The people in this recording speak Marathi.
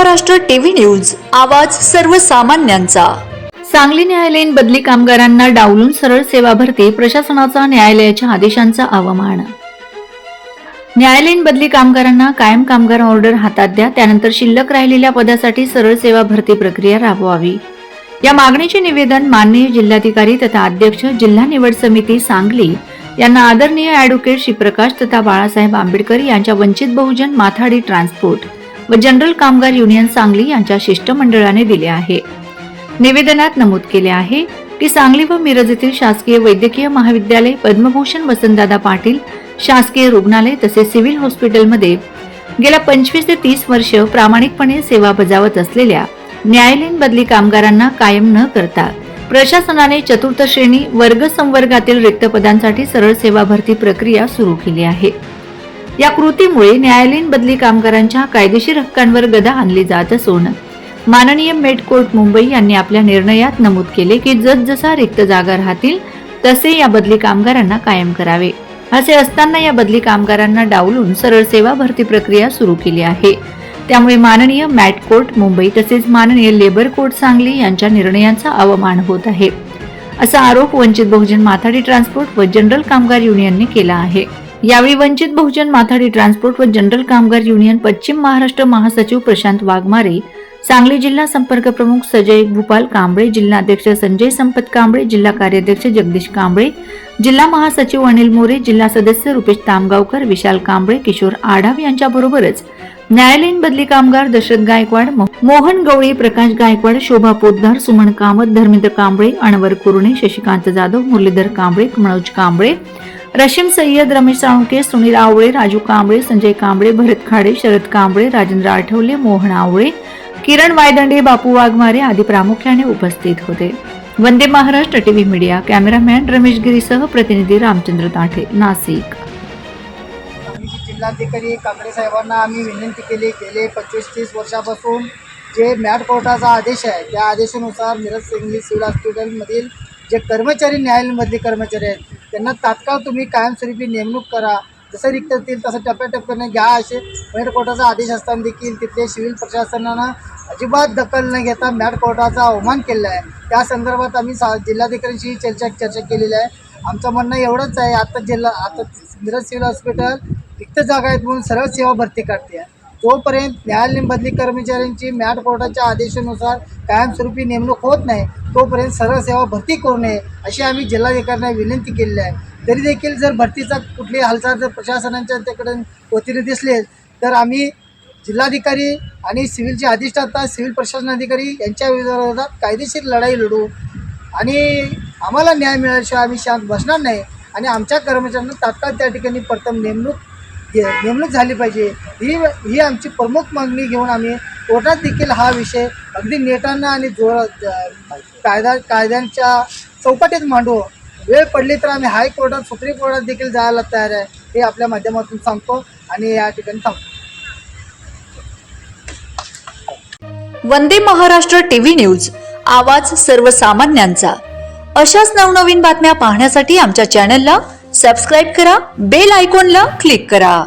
महाराष्ट्र टीव्ही न्यूज आवाज सर्वसामान्यांचा. सांगली न्यायालयीन बदली कामगारांना डावलून सरळ सेवा भरती प्रशासनाचा न्यायालयाच्या आदेशांचा अवमान न्यायालयीन बदली कामगारांना कायम कामगार ऑर्डर हातात द्या त्यानंतर शिल्लक राहिलेल्या पदासाठी सरळ सेवा भरती प्रक्रिया राबवावी. या मागणीचे निवेदन माननीय जिल्हाधिकारी तथा अध्यक्ष जिल्हा निवड समिती सांगली यांना आदरणीय ॲडव्होकेट श्रीप्रकाश तथा बाळासाहेब आंबेडकर यांच्या वंचित बहुजन माथाडी ट्रान्सपोर्ट. व जनरल कामगार युनियन सांगली यांच्या शिष्टमंडळाने दिले आहे. निवेदनात नमूद केले आहे की सांगली व मिरज येथील शासकीय वैद्यकीय महाविद्यालय पद्मभूषण वसंतदादा पाटील शासकीय रुग्णालय तसेच सिव्हिल हॉस्पिटलमध्ये गेल्या पंचवीस ते तीस वर्ष प्रामाणिकपणे सेवा बजावत असलेल्या न्यायालयीन बदली कामगारांना कायम न करता प्रशासनाने चतुर्थ श्रेणी वर्ग संवर्गातील रिक्त पदांसाठी सरळ सेवा भरती प्रक्रिया सुरू केली आहे. या कृतीमुळे न्यायालयीन बदली कामगारांच्या कायदेशीर हक्कांवर गदा आणली जात असून माननीय मेट कोर्ट मुंबई यांनी आपल्या निर्णयात नमूद केले की जसजसा रिक्त जागा राहतील तसे या बदली कामगारांना कायम करावे. असे असताना या बदली कामगारांना डावलून सरळ सेवा भरती प्रक्रिया सुरू केली आहे. त्यामुळे माननीय मॅट कोर्ट मुंबई तसेच माननीय लेबर कोर्ट सांगली यांच्या निर्णयांचा अवमान होत आहे. असा आरोप वंचित बहुजन माथाडी ट्रान्सपोर्ट व जनरल कामगार युनियनने केला आहे. यावेळी वंचित बहुजन माथाडी ट्रान्सपोर्ट व जनरल कामगार युनियन पश्चिम महाराष्ट्र महासचिव प्रशांत वाघमारे सांगली जिल्हा संपर्क प्रमुख सजय भूपाल कांबळे जिल्हाध्यक्ष संजय संपत कांबळे जिल्हा कार्याध्यक्ष जगदीश कांबळे जिल्हा महासचिव अनिल मोरे जिल्हा सदस्य रुपेश तामगावकर विशाल कांबळे किशोर आढाव यांच्याबरोबरच न्यायालयीन बदली कामगार दशरथ गायकवाड मोहन गवळी प्रकाश गायकवाड शोभा पोद्दार सुमन कामत धर्मेंद्र कांबळे अनवर कुरणे शशिकांत जाधव मुरलीधर कांबळे मनोज कांबळे रशीम सय्यद रमेश साळुंके सुनील आवळे राजू कांबळे संजय कांबळे भरत खाडे शरद कांबळे राजेंद्र आठवले मोहन आवळे किरण वायदंडे बापू वाघमारे आदी प्रामुख्याने उपस्थित होते. Vande Maharashtra TV media cameraman Ramesh गिरीसह प्रतिनिधी रामचंद्र ताठे नाशिक जिल्हाधिकारी काकडे साहेबांना आम्ही विनंती केली गेले पंचवीस तीस वर्षापासून जे मॅट कोर्टाचा आदेश आहे त्या आदेशानुसार मिरज सिंगली सिव्हिल हॉस्पिटलमधील जे कर्मचारी न्यायालयमधले कर्मचारी आहेत त्यांना तात्काळ तुम्ही कायमस्वरूपी नेमणूक करा. जसं रिक्त असतील तसं टप्प्याटप्प्याने घ्या असे. मॅट कोर्टाचा आदेश असताना देखील तिथले सिव्हिल प्रशासनानं अजिबात दखल न घेता मॅट कोर्टाचा अवमान केलेला आहे त्या संदर्भात आम्ही सा जिल्हाधिकाऱ्यांशी चर्चा चर्चा केलेली आहे. आमचं म्हणणं एवढंच आहे आता जिल्हा आता मिरज सिव्हिल हॉस्पिटल रिक्त जागा आहेत म्हणून सरळ सेवा भरती काढते आहे. जोपर्यंत न्यायालयीन बदली कर्मचाऱ्यांची मॅट कोर्टाच्या आदेशानुसार कायमस्वरूपी नेमणूक होत नाही तोपर्यंत सरळ सेवा भरती करू नये अशी आम्ही जिल्हाधिकाऱ्यांना विनंती केलेली आहे. तरी देखील जर भरतीचा कुठली हालचाल जर प्रशासनाच्या त्याकडून वतीने दिसले तर आम्ही जिल्हाधिकारी आणि सिव्हिलचे अधिष्ठाता सिव्हिल प्रशासन अधिकारी यांच्या विरोधात कायदेशीर लढाई लढू. आणि आम्हाला न्याय मिळाल्याशिवाय आम्ही शांत बसणार नाही आणि आमच्या कर्मचाऱ्यांना तात्काळ त्या ठिकाणी प्रथम नेमणूक घे- नेमणूक झाली पाहिजे. ही ही आमची प्रमुख मागणी घेऊन आम्ही कोर्टात देखील हा विषय अगदी नेटानं आणि जोर कायदा कायद्यांच्या चौकटीत मांडू. वेळ पडली तर आम्ही हायकोर्टात सुप्रीम कोर्टात देखील जायला तयार आहे. हे आपल्या माध्यमातून सांगतो आणि या ठिकाणी थांबतो. वंदे महाराष्ट्र टीव्ही न्यूज आवाज सर्वसामान्यांचा. अशाच नवनवीन बातम्या पाहण्यासाठी आमच्या चॅनलला सबस्क्राईब करा बेल आयकॉनला क्लिक करा.